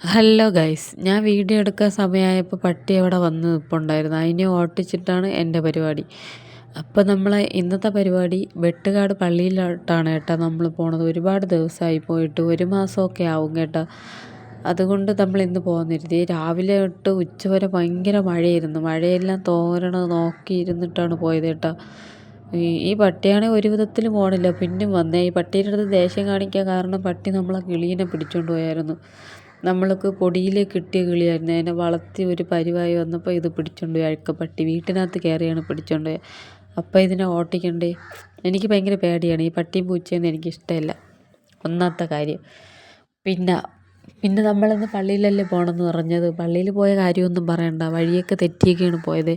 Hello guys ഞാൻ video എടുക്കാൻ സമയമായപ്പോൾ പട്ടി അവിടെ വന്ന് നിൽപ്പുണ്ടായിരുന്നു അതിനെ ഓട്ടിച്ചിട്ടാണ് എന്റെ പരിപാടി. അപ്പോൾ നമ്മളെ ഇന്നത്തെ പരിപാടി വെട്ടുകാട് പള്ളിയിലോട്ടാണ് കേട്ടോ നമ്മൾ പോണത്. ഒരുപാട് ദിവസമായി പോയിട്ട് ഒരു മാസമൊക്കെ ആവും കേട്ടോ. അതുകൊണ്ട് നമ്മൾ ഇന്ന് പോകുന്നിരുത്തി രാവിലെ തൊട്ട് ഉച്ചവരെ ഭയങ്കര മഴയായിരുന്നു. മഴയെല്ലാം തോരണ നോക്കി ഇരുന്നിട്ടാണ് പോയത് കേട്ടോ. ഈ പട്ടിയാണെങ്കിൽ ഒരു വിധത്തിൽ പോകണില്ല പിന്നും വന്നേ. ഈ പട്ടീന്റെ അടുത്ത് ദേഷ്യം കാണിക്കാൻ കാരണം പട്ടി നമ്മളെ കിളീനെ പിടിച്ചുകൊണ്ട് പോയായിരുന്നു. നമ്മൾക്ക് പൊടിയിൽ കിട്ടിയ കിളിയായിരുന്നു അതിനെ വളർത്തി ഒരു പരിവായി വന്നപ്പോൾ ഇത് പിടിച്ചോണ്ട് പോയി അഴുക്കപ്പട്ടി വീട്ടിനകത്ത് കയറിയാണ് പിടിച്ചോണ്ട് പോയത് അപ്പോൾ ഇതിനെ ഓട്ടിക്കണ്ടേ എനിക്ക് ഭയങ്കര പേടിയാണ്. ഈ പട്ടിയും പൂച്ചയൊന്നും എനിക്ക് ഇഷ്ടമല്ല ഒന്നാമത്തെ കാര്യം. പിന്നെ പിന്നെ നമ്മളിന്ന് പള്ളിയിലല്ലേ പോകണമെന്ന് പറഞ്ഞത്. പള്ളിയിൽ പോയ കാര്യമൊന്നും പറയണ്ട. വഴിയൊക്കെ തെറ്റിയൊക്കെയാണ് പോയത്.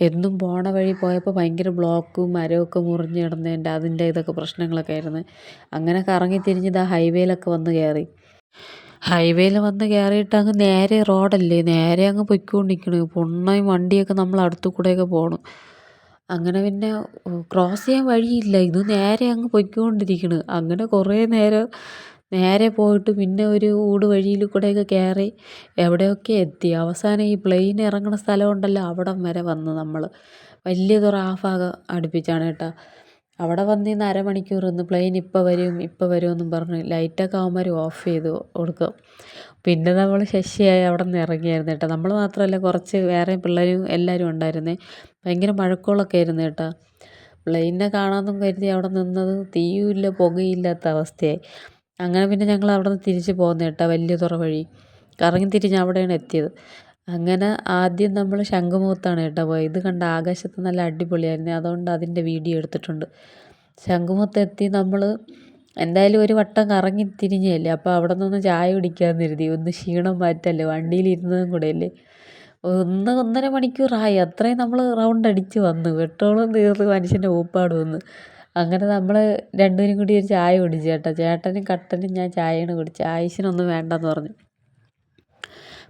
എന്നും പോണ വഴി പോയപ്പോൾ ഭയങ്കര ബ്ലോക്കും മരമൊക്കെ മുറിഞ്ഞ് കിടന്നതിന്റെ അതിന്റെ ഇതൊക്കെ പ്രശ്നങ്ങളൊക്കെ ആയിരുന്നു. അങ്ങനെ കറങ്ങി തിരിഞ്ഞ് ഇതാ ഹൈവേയിലൊക്കെ വന്ന് കയറി. ഹൈവേയിൽ വന്ന് കയറിയിട്ട് അങ്ങ് നേരെ റോഡല്ലേ നേരെ അങ്ങ് പൊയ്ക്കൊണ്ടിരിക്കണ്. പൊണ്ണയും വണ്ടിയൊക്കെ നമ്മൾ അടുത്തു കൂടെയൊക്കെ പോകണം അങ്ങനെ പിന്നെ ക്രോസ് ചെയ്യാൻ വഴിയില്ല. ഇത് നേരെ അങ്ങ് പൊയ്ക്കൊണ്ടിരിക്കണ്. അങ്ങനെ കുറേ നേരം നേരെ പോയിട്ട് പിന്നെ ഒരു ഊട് വഴിയിൽ കൂടെയൊക്കെ കയറി എവിടെയൊക്കെ എത്തി. അവസാനം ഈ പ്ലെയിൻ ഇറങ്ങുന്ന സ്ഥലമുണ്ടല്ലോ അവിടം വരെ വന്ന് നമ്മൾ വലിയതൊരു ഭാഗം അടുപ്പിച്ചാണ് കേട്ടോ. അവിടെ വന്ന് നിന്ന് അരമണിക്കൂർ നിന്ന് പ്ലെയിൻ ഇപ്പോൾ വരും ഇപ്പോൾ വരുമെന്നും പറഞ്ഞ് ലൈറ്റൊക്കെ അവന്മാർ ഓഫ് ചെയ്ത് കൊടുക്കും. പിന്നെ നമ്മൾ ശശിയായി അവിടെ നിന്ന് ഇറങ്ങിയായിരുന്നു കേട്ടോ. നമ്മൾ മാത്രമല്ല കുറച്ച് വേറെ പിള്ളേരും എല്ലാവരും ഉണ്ടായിരുന്നേ. ഭയങ്കര മഴക്കോളൊക്കെ ആയിരുന്നു കേട്ടോ. പ്ലെയിനിനെ കാണാമെന്നും കരുതി അവിടെ നിന്നത് തീയുമില്ല പുകയില്ലാത്ത അവസ്ഥയായി. അങ്ങനെ പിന്നെ ഞങ്ങൾ അവിടെ നിന്ന് തിരിച്ച് കേട്ടോ വലിയ തുറ വഴി. കറങ്ങി തിരിഞ്ഞ് അവിടെയാണ് എത്തിയത്. അങ്ങനെ ആദ്യം നമ്മൾ ശംഖുമുഖത്താണ് കേട്ടോ പോയത്. ഇത് കണ്ട ആകാശത്ത് നല്ല അടിപൊളിയായിരുന്നു. അതുകൊണ്ട് അതിന്റെ വീഡിയോ എടുത്തിട്ടുണ്ട്. ശംഖുമുഖത്ത് എത്തി നമ്മൾ എന്തായാലും ഒരു വട്ടം കറങ്ങി തിരിഞ്ഞല്ലേ? അപ്പോൾ അവിടെ നിന്ന് ചായ കുടിക്കാമെന്ന് കരുതി. ഒന്ന് ക്ഷീണം മാറ്റല്ലേ? വണ്ടിയിൽ ഇരുന്നതും കൂടെ അല്ലേ? ഒന്ന് ഒന്നര മണിക്കൂറായി. അത്രയും നമ്മൾ റൗണ്ട് അടിച്ച് വന്നു. പെട്രോളും തീർന്ന് മനുഷ്യന്റെ ഊപ്പാട് വന്നു. അങ്ങനെ നമ്മൾ രണ്ടുപേരും കൂടി ഒരു ചായ കുടിച്ചു ചേട്ടാ ചേട്ടനും കട്ടനും ഞാൻ ചായയാണ് കുടിച്ചത്. ആയുഷിനൊന്നും വേണ്ടെന്ന് പറഞ്ഞു.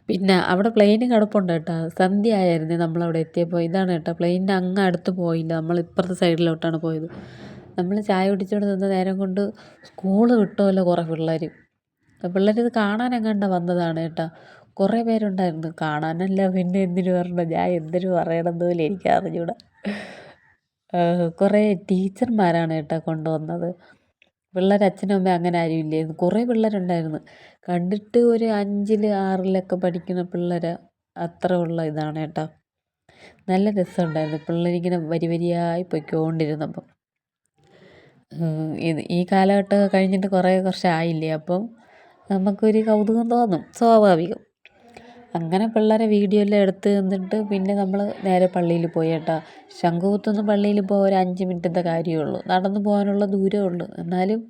പിന്നെ അവിടെ പ്ലെയിൻ കിടപ്പുണ്ട് കേട്ടോ. സന്ധ്യ ആയിരുന്നു നമ്മളവിടെ എത്തിയപ്പോൾ ഇതാണ് കേട്ടോ. പ്ലെയിനിന്റെ അങ്ങ് അടുത്ത് പോയില്ല. നമ്മൾ ഇപ്പുറത്തെ സൈഡിലോട്ടാണ് പോയത്. നമ്മൾ ചായ കുടിച്ചുകൊണ്ട് നിന്ന നേരം കൊണ്ട് സ്കൂൾ വിട്ടുമല്ലോ കുറേ പിള്ളേർ പിള്ളേർ ഇത് കാണാനെങ്ങാണ്ട് വന്നതാണ് കേട്ടോ. കുറേ പേരുണ്ടായിരുന്നു. കാണാനല്ല പിന്നെ എന്തിനു വരണം ഞാൻ എന്തിനു പറയണമെന്ന് പോലും എനിക്ക് അറിഞ്ഞൂടാ കുറേ ടീച്ചർമാരാണ് കേട്ടോ കൊണ്ടുവന്നത്. പിള്ളേർ അച്ഛനും അമ്മയും അങ്ങനെ ആരും ഇല്ലായിരുന്നു. കുറേ പിള്ളേരുണ്ടായിരുന്നു. കണ്ടിട്ട് ഒരു അഞ്ചിൽ ആറിലൊക്കെ പഠിക്കുന്ന പിള്ളേർ അത്ര ഉള്ള ഇതാണ് കേട്ടോ. നല്ല രസമുണ്ടായിരുന്നു. പിള്ളേരിങ്ങനെ വരി വരിയായി പൊയ്ക്കൊണ്ടിരുന്നപ്പം. ഇത് ഈ കാലഘട്ടം കഴിഞ്ഞിട്ട് കുറേ കുറച്ചായില്ലേ അപ്പം? നമുക്കൊരു കൗതുകം തോന്നും. സ്വാഭാവികം. അങ്ങനെ പിള്ളേരെ വീഡിയോ എല്ലാം എടുത്ത് നിന്നിട്ട് പിന്നെ നമ്മൾ നേരെ പള്ളിയിൽ പോയി കേട്ടോ. ശംഖുമുഖത്തുനിന്ന് പള്ളിയിൽ പോകാൻ ഒരു അഞ്ച് മിനിറ്റിന്റെ കാര്യമേ ഉള്ളൂ. നടന്നു പോകാനുള്ള ദൂരമേ ഉള്ളൂ. എന്നാലും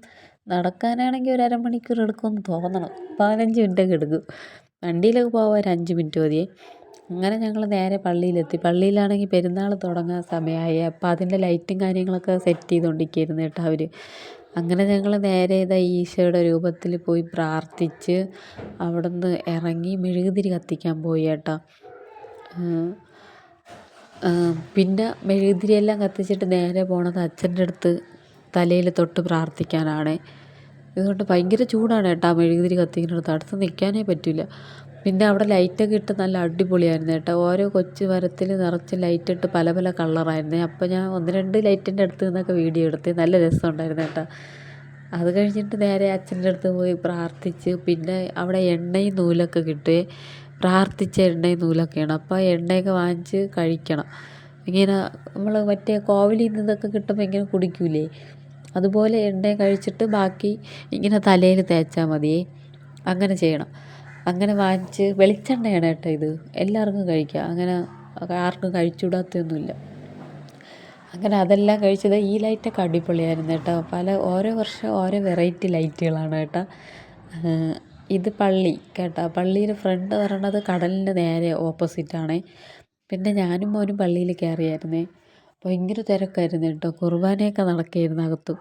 നടക്കാനാണെങ്കിൽ ഒരു അരമണിക്കൂർ എടുക്കുമെന്ന് തോന്നണം. പതിനഞ്ച് മിനിറ്റൊക്കെ എടുക്കും. വണ്ടിയിലൊക്കെ പോകാൻ ഒരു അഞ്ച് മിനിറ്റ് മതിയേ. അങ്ങനെ ഞങ്ങൾ നേരെ പള്ളിയിലെത്തി. പള്ളിയിലാണെങ്കിൽ പെരുന്നാൾ തുടങ്ങാൻ സമയമായി അപ്പോൾ അതിന്റെ ലൈറ്റും കാര്യങ്ങളൊക്കെ സെറ്റ് ചെയ്തുകൊണ്ടിരിക്കുകയായിരുന്നു കേട്ടോ അവർ അങ്ങനെ ഞങ്ങൾ നേരെ ഇതാ ഈശോയുടെ രൂപത്തിൽ പോയി പ്രാർത്ഥിച്ച് അവിടെ നിന്ന് ഇറങ്ങി മെഴുകുതിരി കത്തിക്കാൻ പോയി കേട്ടോ. പിന്നെ മെഴുകുതിരിയെല്ലാം കത്തിച്ചിട്ട് നേരെ പോണത് അച്ഛന്റെ അടുത്ത് തലയിൽ തൊട്ട് പ്രാർത്ഥിക്കാനാണ്. ഇതുകൊണ്ട് ഭയങ്കര ചൂടാണ് കേട്ടോ മെഴുകുതിരി കത്തിക്കുന്നിടത്ത് അടുത്ത് നിൽക്കാനേ പറ്റില്ല പിന്നെ അവിടെ ലൈറ്റൊക്കെ ഇട്ട് നല്ല അടിപൊളിയായിരുന്നു കേട്ടോ. ഓരോ കൊച്ചു മരത്തിൽ നിറച്ച് ലൈറ്റിട്ട് പല പല കളറായിരുന്നു അപ്പോൾ ഞാൻ ഒന്ന് രണ്ട് ലൈറ്റിന്റെ അടുത്ത് നിന്നൊക്കെ വീഡിയോ എടുത്ത് നല്ല രസമുണ്ടായിരുന്നു കേട്ടോ. അത് കഴിഞ്ഞിട്ട് നേരെ അച്ഛന്റെ അടുത്ത് പോയി പ്രാർത്ഥിച്ച് പിന്നെ അവിടെ എണ്ണയും നൂലൊക്കെ കിട്ടി. പ്രാർത്ഥിച്ച എണ്ണയും നൂലൊക്കെയാണ്. അപ്പോൾ എണ്ണയൊക്കെ വാങ്ങിച്ച് കഴിക്കണം. ഇങ്ങനെ നമ്മൾ മറ്റേ കോവിലിൽ നിന്നൊക്കെ കിട്ടുമ്പോൾ ഇങ്ങനെ കുടിക്കൂലേ? അതുപോലെ എണ്ണ കഴിച്ചിട്ട് ബാക്കി ഇങ്ങനെ തലയിൽ തേച്ചാൽ മതിയേ. അങ്ങനെ ചെയ്യണം. അങ്ങനെ വാങ്ങിച്ച് വെളിച്ചെണ്ണയാണ് കേട്ടോ ഇത്. എല്ലാവർക്കും കഴിക്കാം. അങ്ങനെ ആർക്കും കഴിച്ചുകൂടാത്തൊന്നുമില്ല. അങ്ങനെ അതെല്ലാം കഴിച്ചത് ഈ ലൈറ്റൊക്കെ അടിപൊളിയായിരുന്നു കേട്ടോ. പല ഓരോ വർഷം ഓരോ വെറൈറ്റി ലൈറ്റുകളാണ് കേട്ടോ. ഇത് പള്ളി കേട്ടോ. പള്ളിയുടെ ഫ്രണ്ട് പറയണത് കടലിന്റെ നേരെ ഓപ്പോസിറ്റാണ് പിന്നെ ഞാനും മോനും പള്ളിയിൽ കയറിയായിരുന്നേ. ഭയങ്കര തിരക്കായിരുന്നു കേട്ടോ. കുർബാനയൊക്കെ നടക്കുകയായിരുന്നു അകത്തും.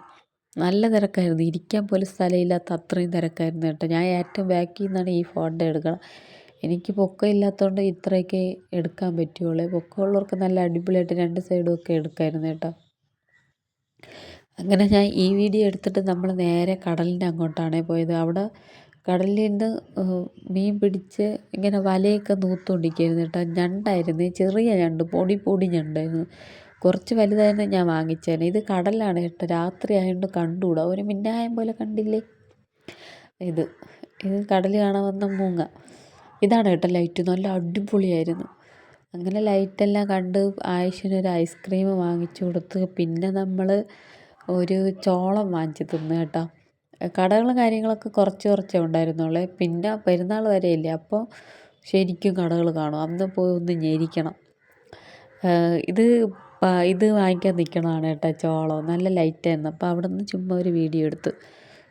നല്ല തിരക്കായിരുന്നു. ഇരിക്കാൻ പോലും സ്ഥലമില്ലാത്ത അത്രയും തിരക്കായിരുന്നു കേട്ടോ. ഞാൻ ഏറ്റവും ബാക്കിൽ നിന്നാണ് ഈ ഫോട്ടോ എടുക്കണം. എനിക്ക് പൊക്കം ഇല്ലാത്തതുകൊണ്ട് ഇത്രയൊക്കെ എടുക്കാൻ പറ്റുകയുള്ളൂ പൊക്കമുള്ളവർക്ക് നല്ല അടിപൊളിയായിട്ട് രണ്ട് സൈഡും ഒക്കെ എടുക്കായിരുന്നു കേട്ടോ. അങ്ങനെ ഞാൻ ഈ വീഡിയോ എടുത്തിട്ട് നമ്മൾ നേരെ കടലിന്റെ അങ്ങോട്ടാണ് പോയത്. അവിടെ കടലിൽ നിന്ന് മീൻ പിടിച്ച് ഇങ്ങനെ വലയൊക്കെ നൂത്തുകൊണ്ടിരിക്കുകയായിരുന്നു കേട്ടോ. ഞണ്ടായിരുന്നു. ചെറിയ ഞണ്ട് പൊടി പൊടി ഞണ്ടായിരുന്നു. കുറച്ച് വലുതായിരുന്നു ഞാൻ വാങ്ങിച്ചേനെ. ഇത് കടലാണ് കേട്ടോ. രാത്രി ആയതുകൊണ്ട് കണ്ടുകൂടാ ഒരു മിന്നായം പോലെ കണ്ടില്ലേ? ഇത് ഇത് കടൽ കാണാൻ വന്ന മൂങ്ങ. ഇതാണ് കേട്ടോ ലൈറ്റ് നല്ല അടിപൊളിയായിരുന്നു. അങ്ങനെ ലൈറ്റെല്ലാം കണ്ട് ആയുഷിന് ഐസ്ക്രീം വാങ്ങിച്ചു കൊടുത്ത് പിന്നെ നമ്മൾ ഒരു ചോളം വാങ്ങിച്ച് തിന്നു കേട്ടോ. കടകളും കാര്യങ്ങളൊക്കെ കുറച്ച് കുറച്ചേ ഉണ്ടായിരുന്നുള്ളേ. പിന്നെ പെരുന്നാൾ വരെയല്ലേ. അപ്പോൾ ശരിക്കും കടകൾ കാണും. അന്ന് പോയി ഒന്ന് ഞെരിക്കണം. ഇത് ഇത് വാങ്ങിക്കാൻ നിൽക്കണതാണ് കേട്ടോ ചോളം. നല്ല ലൈറ്റായിരുന്നു അപ്പോൾ അവിടെ നിന്ന് ചുമ്മാ ഒരു വീഡിയോ എടുത്തു.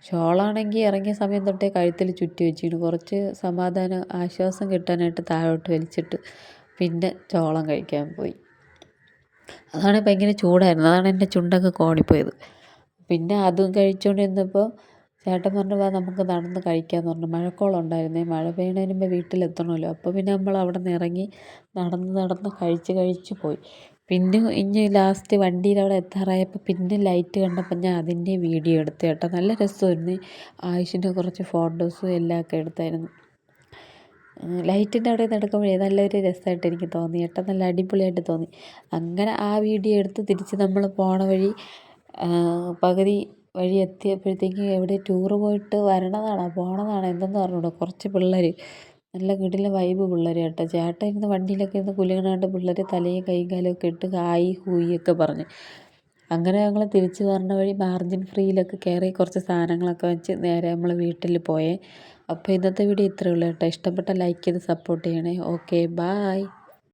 ഷോളാണെങ്കിൽ ഇറങ്ങിയ സമയം തൊട്ടേ കഴുത്തിൽ ചുറ്റി വെച്ചിട്ട് കുറച്ച് സമാധാനം ആശ്വാസം കിട്ടാനായിട്ട് താഴോട്ട് വലിച്ചിട്ട് പിന്നെ ചോളം കഴിക്കാൻ പോയി. അതാണ് ഭയങ്കര ചൂടായിരുന്നു. അതാണ് എന്റെ ചുണ്ടൊക്കെ കോണിപ്പോയത് പിന്നെ അതും കഴിച്ചുകൊണ്ടിരുന്നപ്പോൾ ചേട്ടൻ പറഞ്ഞു വാ നമുക്ക് നടന്ന് കഴിക്കാമെന്ന് പറഞ്ഞു. മഴക്കോളം ഉണ്ടായിരുന്നേ. മഴ പെയ്യണതിന് വീട്ടിലെത്തണമല്ലോ. അപ്പോൾ പിന്നെ നമ്മൾ അവിടെ നിന്ന് ഇറങ്ങി നടന്ന് നടന്ന് കഴിച്ച് കഴിച്ച് പോയി. പിന്നെ ഇനി ലാസ്റ്റ് വണ്ടിയിൽ അവിടെ എത്താറായപ്പോൾ പിന്നെ ലൈറ്റ് കണ്ടപ്പോൾ ഞാൻ അതിന്റെ വീഡിയോ എടുത്തു കേട്ടോ. നല്ല രസമായിരുന്നു. ആയുഷിന്റെ കുറച്ച് ഫോട്ടോസും എല്ലാം ഒക്കെ എടുത്തായിരുന്നു ലൈറ്റിന്റെ അവിടെ നിന്ന് എടുക്കുമ്പോഴേ നല്ലൊരു രസമായിട്ട് എനിക്ക് തോന്നി കേട്ടോ. നല്ല അടിപൊളിയായിട്ട് തോന്നി. അങ്ങനെ ആ വീഡിയോ എടുത്ത് തിരിച്ച് നമ്മൾ പോണ വഴി പകുതി വഴി എത്തിയപ്പോഴത്തേക്കും എവിടെ ടൂറ് പോയിട്ട് വരണതാണോ പോണതാണോ എന്തെന്ന് പറഞ്ഞുകൂടാ. കുറച്ച് പിള്ളേർ നല്ല കിടിലൻ വൈബ് പിള്ളേർ കേട്ടോ. ചേട്ടൻ ഇരുന്ന് വണ്ടിയിലൊക്കെ ഇരുന്ന് കുലുങ്ങണ പിള്ളേർ തലയും കൈയും കാലും ഒക്കെ ഇട്ട് ഹായ് ഹൂയി ഒക്കെ പറഞ്ഞ്. അങ്ങനെ ഞങ്ങൾ തിരിച്ച് വരണ വഴി മാർജിൻ ഫ്രീയിലൊക്കെ കയറി കുറച്ച് സാധനങ്ങളൊക്കെ വെച്ച് നേരെ നമ്മൾ വീട്ടിൽ പോയേ. അപ്പോൾ ഇന്നത്തെ വീഡിയോ ഇത്രയേ ഉള്ളൂ കേട്ടോ. ഇഷ്ടപ്പെട്ട ലൈക്ക് ചെയ്ത് സപ്പോർട്ട് ചെയ്യണേ. Okay bye